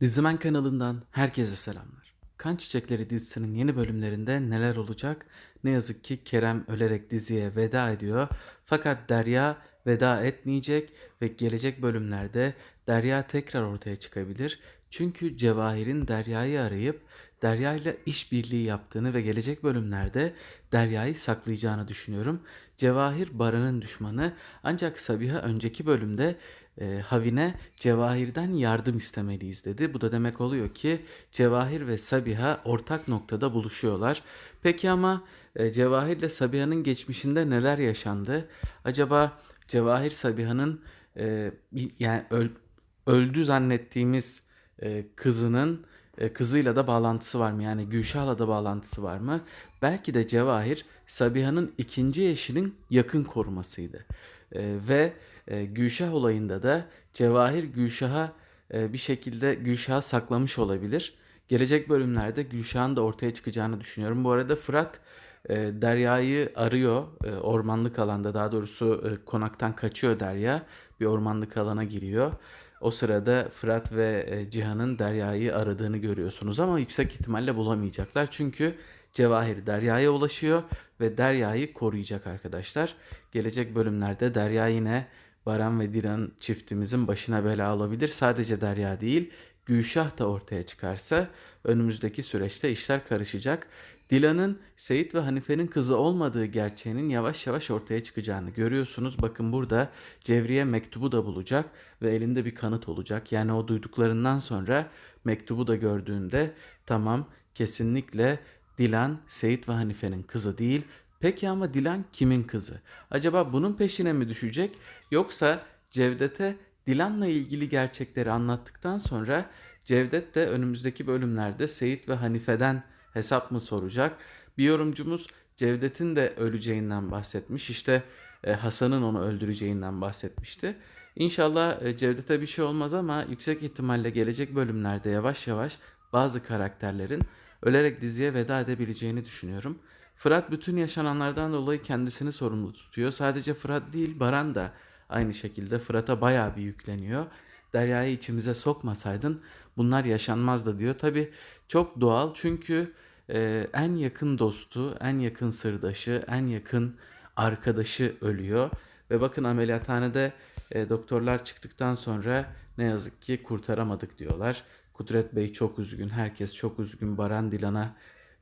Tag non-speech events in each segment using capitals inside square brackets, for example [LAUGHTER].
Dizimen kanalından herkese selamlar. Kan Çiçekleri dizisinin yeni bölümlerinde neler olacak? Ne yazık ki Kerem ölerek diziye veda ediyor. Fakat Derya veda etmeyecek ve gelecek bölümlerde Derya tekrar ortaya çıkabilir. Çünkü Cevahir'in Derya'yı arayıp Derya ile işbirliği yaptığını ve gelecek bölümlerde Derya'yı saklayacağını düşünüyorum. Cevahir Baran'ın düşmanı ancak Sabiha önceki bölümde e, Havine Cevahir'den yardım istemeliyiz dedi. Bu da demek oluyor ki Cevahir ve Sabiha ortak noktada buluşuyorlar. Peki ama e, Cevahir ile Sabiha'nın geçmişinde neler yaşandı? Acaba Cevahir Sabiha'nın e, yani öl- öldü zannettiğimiz e, kızının e, kızıyla da bağlantısı var mı? Yani Gülşah'la da bağlantısı var mı? Belki de Cevahir Sabiha'nın ikinci eşinin yakın korumasıydı. E, ve e, Gülşah olayında da Cevahir Gülşah'a e, bir şekilde Gülşah'ı saklamış olabilir. Gelecek bölümlerde Gülşah'ın da ortaya çıkacağını düşünüyorum. Bu arada Fırat e, Derya'yı arıyor e, ormanlık alanda daha doğrusu e, konaktan kaçıyor Derya bir ormanlık alana giriyor. O sırada Fırat ve e, Cihan'ın Derya'yı aradığını görüyorsunuz ama yüksek ihtimalle bulamayacaklar. Çünkü Cevahir Derya'ya ulaşıyor ve Derya'yı koruyacak arkadaşlar. Gelecek bölümlerde Derya yine Baran ve Dilan çiftimizin başına bela olabilir. Sadece Derya değil, Gülşah da ortaya çıkarsa önümüzdeki süreçte işler karışacak. Dilan'ın Seyit ve Hanife'nin kızı olmadığı gerçeğinin yavaş yavaş ortaya çıkacağını görüyorsunuz. Bakın burada Cevriye mektubu da bulacak ve elinde bir kanıt olacak. Yani o duyduklarından sonra mektubu da gördüğünde tamam kesinlikle Dilan Seyit ve Hanife'nin kızı değil. Peki ama Dilan kimin kızı? Acaba bunun peşine mi düşecek yoksa Cevdet'e Dilan'la ilgili gerçekleri anlattıktan sonra Cevdet de önümüzdeki bölümlerde Seyit ve Hanife'den hesap mı soracak? Bir yorumcumuz Cevdet'in de öleceğinden bahsetmiş. İşte e, Hasan'ın onu öldüreceğinden bahsetmişti. İnşallah e, Cevdet'e bir şey olmaz ama yüksek ihtimalle gelecek bölümlerde yavaş yavaş bazı karakterlerin ölerek diziye veda edebileceğini düşünüyorum. Fırat bütün yaşananlardan dolayı kendisini sorumlu tutuyor. Sadece Fırat değil Baran da aynı şekilde Fırat'a bayağı bir yükleniyor. Derya'yı içimize sokmasaydın bunlar yaşanmazdı diyor. Tabi çok doğal çünkü e, en yakın dostu, en yakın sırdaşı, en yakın arkadaşı ölüyor. Ve bakın ameliyathanede e, doktorlar çıktıktan sonra ne yazık ki kurtaramadık diyorlar. Kudret Bey çok üzgün, herkes çok üzgün. Baran Dilan'a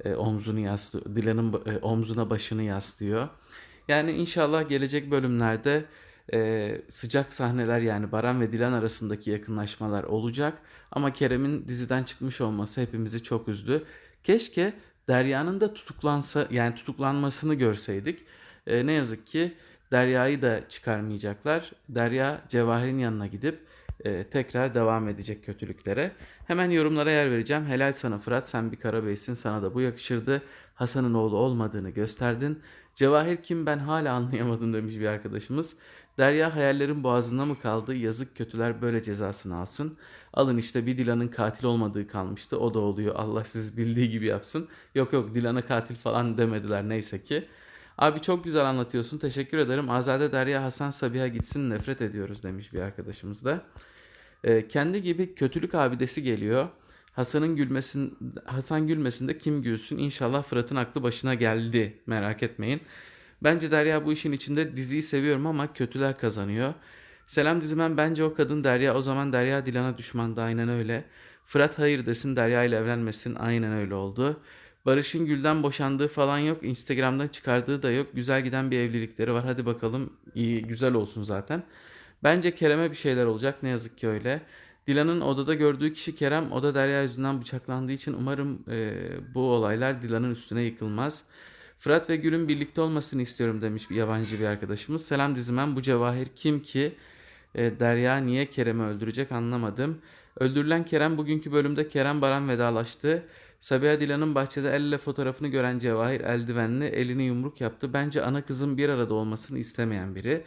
e, omzunu yaslıyor, Dilan'ın e, omzuna başını yaslıyor. Yani inşallah gelecek bölümlerde e, sıcak sahneler yani Baran ve Dilan arasındaki yakınlaşmalar olacak. Ama Kerem'in diziden çıkmış olması hepimizi çok üzdü. Keşke Derya'nın da tutuklansa yani tutuklanmasını görseydik. E, ne yazık ki Derya'yı da çıkarmayacaklar. Derya Cevahir'in yanına gidip e, tekrar devam edecek kötülüklere. Hemen yorumlara yer vereceğim. Helal sana Fırat sen bir karabeysin sana da bu yakışırdı. Hasan'ın oğlu olmadığını gösterdin. Cevahir kim ben hala anlayamadım demiş bir arkadaşımız. Derya hayallerin boğazında mı kaldı? Yazık kötüler böyle cezasını alsın. Alın işte bir Dilan'ın katil olmadığı kalmıştı. O da oluyor. Allah siz bildiği gibi yapsın. Yok yok Dilan'a katil falan demediler neyse ki. Abi çok güzel anlatıyorsun. Teşekkür ederim. Azade Derya Hasan Sabiha gitsin nefret ediyoruz demiş bir arkadaşımız da. Ee, kendi gibi kötülük abidesi geliyor. Hasan'ın gülmesin, Hasan gülmesin de kim gülsün? İnşallah Fırat'ın aklı başına geldi. Merak etmeyin. Bence Derya bu işin içinde diziyi seviyorum ama kötüler kazanıyor. Selam dizimen bence o kadın Derya o zaman Derya Dilan'a düşmandı aynen öyle. Fırat hayır desin Derya ile evlenmesin aynen öyle oldu. Barış'ın Gül'den boşandığı falan yok. Instagram'dan çıkardığı da yok. Güzel giden bir evlilikleri var. Hadi bakalım iyi güzel olsun zaten. Bence Kerem'e bir şeyler olacak. Ne yazık ki öyle. Dilan'ın odada gördüğü kişi Kerem. O da Derya yüzünden bıçaklandığı için umarım e, bu olaylar Dilan'ın üstüne yıkılmaz. Fırat ve Gül'ün birlikte olmasını istiyorum demiş bir yabancı bir arkadaşımız. Selam dizimen bu Cevahir kim ki? E, Derya niye Kerem'i öldürecek anlamadım. Öldürülen Kerem bugünkü bölümde Kerem Baran vedalaştı. Sabiha Dilan'ın bahçede el ile fotoğrafını gören Cevahir eldivenli elini yumruk yaptı. Bence ana kızın bir arada olmasını istemeyen biri.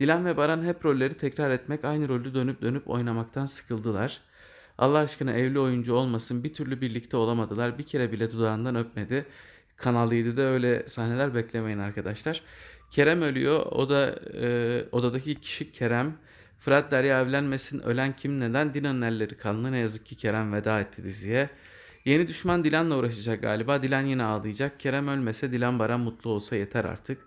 Dilan ve Baran hep rolleri tekrar etmek, aynı rolü dönüp dönüp oynamaktan sıkıldılar. Allah aşkına evli oyuncu olmasın bir türlü birlikte olamadılar. Bir kere bile dudağından öpmedi. Kanal 7'de öyle sahneler beklemeyin arkadaşlar. Kerem ölüyor. O da e, odadaki kişi Kerem Fırat Derya evlenmesin. Ölen kim neden? Dilan'ın elleri kanlı. Ne yazık ki Kerem veda etti diziye. Yeni düşman Dilan'la uğraşacak galiba. Dilan yine ağlayacak. Kerem ölmese Dilan Baran mutlu olsa yeter artık.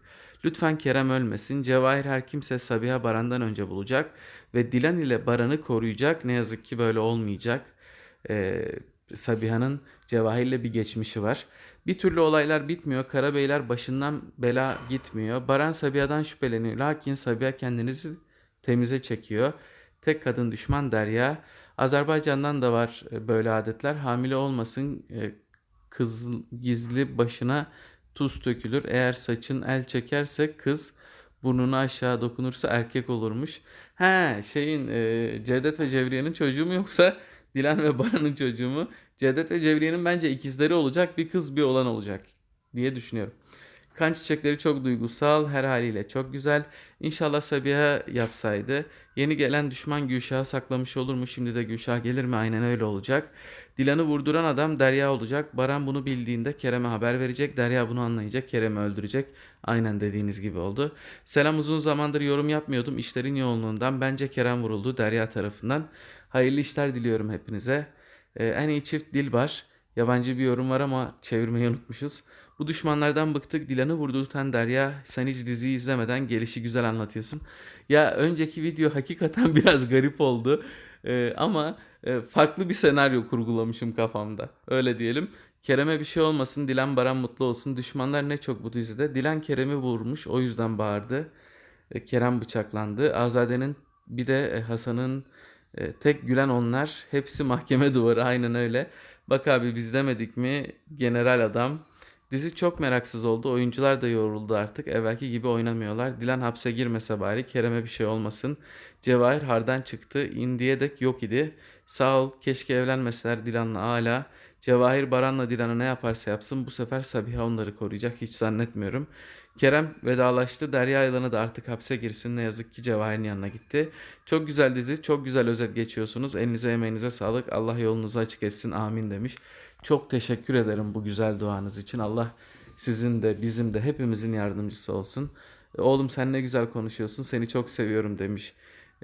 Lütfen Kerem ölmesin. Cevahir her kimse Sabiha Baran'dan önce bulacak. Ve Dilan ile Baran'ı koruyacak. Ne yazık ki böyle olmayacak. Ee, Sabiha'nın Cevahir'le bir geçmişi var. Bir türlü olaylar bitmiyor. Karabeyler başından bela gitmiyor. Baran Sabiha'dan şüpheleniyor. Lakin Sabiha kendinizi temize çekiyor. Tek kadın düşman Derya. Azerbaycan'dan da var e, böyle adetler. Hamile olmasın e, kız gizli başına tuz dökülür. Eğer saçın el çekerse kız burnunu aşağı dokunursa erkek olurmuş. He şeyin e, Cevdet ve Cevriye'nin çocuğu mu yoksa [LAUGHS] Dilan ve Baran'ın çocuğu mu? Cevdet ve Cevriye'nin bence ikizleri olacak. Bir kız bir oğlan olacak diye düşünüyorum. Kan çiçekleri çok duygusal, her haliyle çok güzel. İnşallah Sabiha yapsaydı. Yeni gelen düşman Gülşah'ı saklamış olur mu? Şimdi de Gülşah gelir mi? Aynen öyle olacak. Dilan'ı vurduran adam Derya olacak. Baran bunu bildiğinde Kerem'e haber verecek. Derya bunu anlayacak. Kerem'i öldürecek. Aynen dediğiniz gibi oldu. Selam uzun zamandır yorum yapmıyordum. İşlerin yoğunluğundan. Bence Kerem vuruldu Derya tarafından. Hayırlı işler diliyorum hepinize. Ee, en iyi çift Dilbar. Yabancı bir yorum var ama çevirmeyi unutmuşuz. Bu düşmanlardan bıktık. Dilan'ı vurdurtan Derya. Sen hiç diziyi izlemeden gelişi güzel anlatıyorsun. Ya önceki video hakikaten [LAUGHS] biraz garip oldu. Ee, ama farklı bir senaryo kurgulamışım kafamda. Öyle diyelim. Kerem'e bir şey olmasın. Dilan Baran mutlu olsun. Düşmanlar ne çok bu dizide. Dilan Kerem'i vurmuş. O yüzden bağırdı. E, Kerem bıçaklandı. Azade'nin bir de e, Hasan'ın e, tek gülen onlar. Hepsi mahkeme duvarı. Aynen öyle. Bak abi biz demedik mi? General adam. Dizi çok meraksız oldu. Oyuncular da yoruldu artık. Evvelki gibi oynamıyorlar. Dilan hapse girmese bari. Kerem'e bir şey olmasın. Cevahir hardan çıktı. İndiye dek yok idi. Sağ ol. Keşke evlenmeseler Dilan'la hala. Cevahir Baran'la Dilan'a ne yaparsa yapsın bu sefer Sabiha onları koruyacak hiç zannetmiyorum. Kerem vedalaştı. Derya Yılan'ı da artık hapse girsin. Ne yazık ki Cevahir'in yanına gitti. Çok güzel dizi. Çok güzel özet geçiyorsunuz. Elinize emeğinize sağlık. Allah yolunuzu açık etsin. Amin demiş. Çok teşekkür ederim bu güzel duanız için. Allah sizin de bizim de hepimizin yardımcısı olsun. Oğlum sen ne güzel konuşuyorsun. Seni çok seviyorum demiş.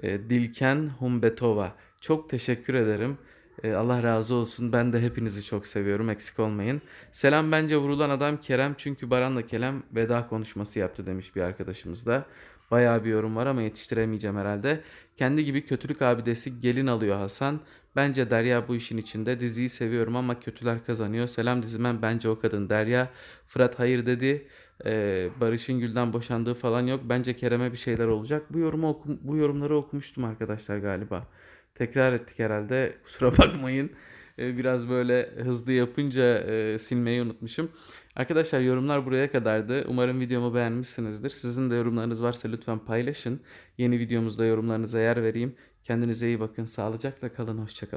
E, Dilken Humbetova. Çok teşekkür ederim. E, Allah razı olsun. Ben de hepinizi çok seviyorum. Eksik olmayın. Selam bence vurulan adam Kerem çünkü Baran'la Kerem veda konuşması yaptı demiş bir arkadaşımız da. Bayağı bir yorum var ama yetiştiremeyeceğim herhalde. Kendi gibi kötülük abidesi gelin alıyor Hasan. Bence Derya bu işin içinde. Diziyi seviyorum ama kötüler kazanıyor. Selam dizimem bence o kadın Derya. Fırat hayır dedi. Ee, Barış'ın Gül'den boşandığı falan yok. Bence Kerem'e bir şeyler olacak. Bu yorumu oku- bu yorumları okumuştum arkadaşlar galiba. Tekrar ettik herhalde. [LAUGHS] Kusura bakmayın. Ee, Biraz böyle hızlı yapınca e, silmeyi unutmuşum. Arkadaşlar yorumlar buraya kadardı. Umarım videomu beğenmişsinizdir. Sizin de yorumlarınız varsa lütfen paylaşın. Yeni videomuzda yorumlarınıza yer vereyim. Kendinize iyi bakın. Sağlıcakla kalın. Hoşçakalın.